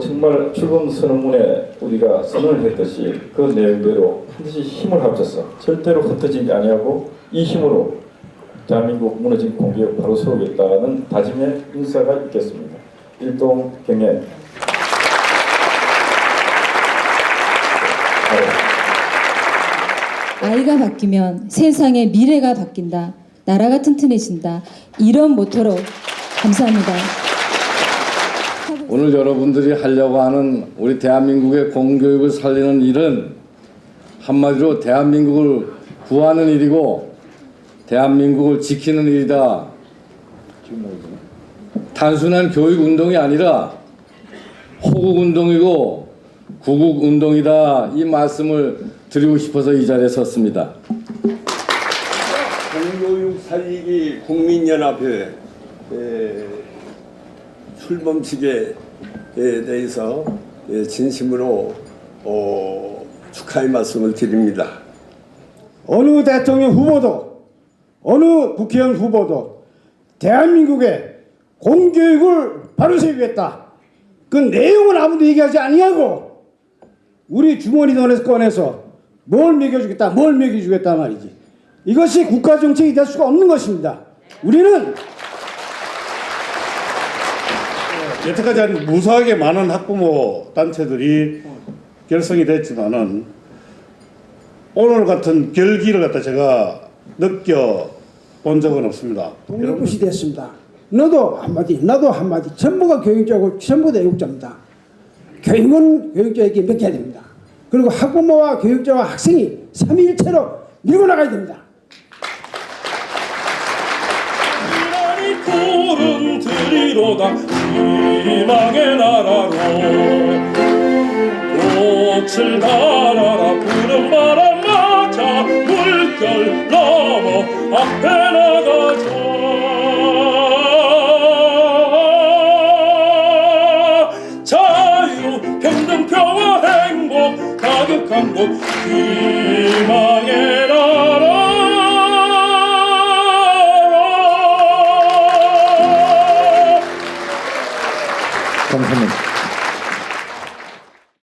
정말 출범 선언문에 우리가 선언을 했듯이 그 내용대로 반드시 힘을 합쳐서 절대로 흩어지지 아니하고 이 힘으로 대한민국 무너진 공기を바로 세우겠다는 다짐의 인사가 있겠습니다. 일동 경례 아이가 바뀌면 세상의 미래가 바뀐다. 나라가 튼튼해진다. 이런 모토로 감사합니다. 오늘 여러분들이 하려고 하는 우리 대한민국의 공교육을 살리는 일은 한마디로 대한민국을 구하는 일이고 대한민국을 지키는 일이다. 단순한 교육 운동이 아니라 호국 운동이고 구국 운동이다. 이 말씀을 드리고 싶어서 이 자리에 섰습니다. 공교육 살리기 국민연합회 에, 출범식에 에 대해서 에, 진심으로 어, 축하의 말씀을 드립니다. 어느 대통령 후보도 어느 국회의원 후보도 대한민국의 공교육을 바로 세우겠다. 그 내용은 아무도 얘기하지 아니하고 우리 주머니 돈에서 꺼내서 뭘 먹여주겠다, 뭘 먹여주겠다 말이지. 이것이 국가 정책이 될 수가 없는 것입니다. 우리는 여태까지 한 무수하게 많은 학부모 단체들이 결성이 됐지만은 오늘 같은 결기를 갖다 제가 느껴 본 적은 없습니다. 독립부시 됐습니다. 너도 한마디, 나도 한마디. 전부가 교육자고 전부 다 교육자입니다. 교육은 교육자에게 맡겨야 됩니다. 그리고 학부모와 교육자와 학생이 삼위일체로 밀고 나가야 됩니다. 들이로다 희망의 나라로. 꽃을 달아라 푸른 바람 맞아 물결 넘어 앞에 나가자. 자유 평등 평화 행복 가득한 곳 희망 감사합니다.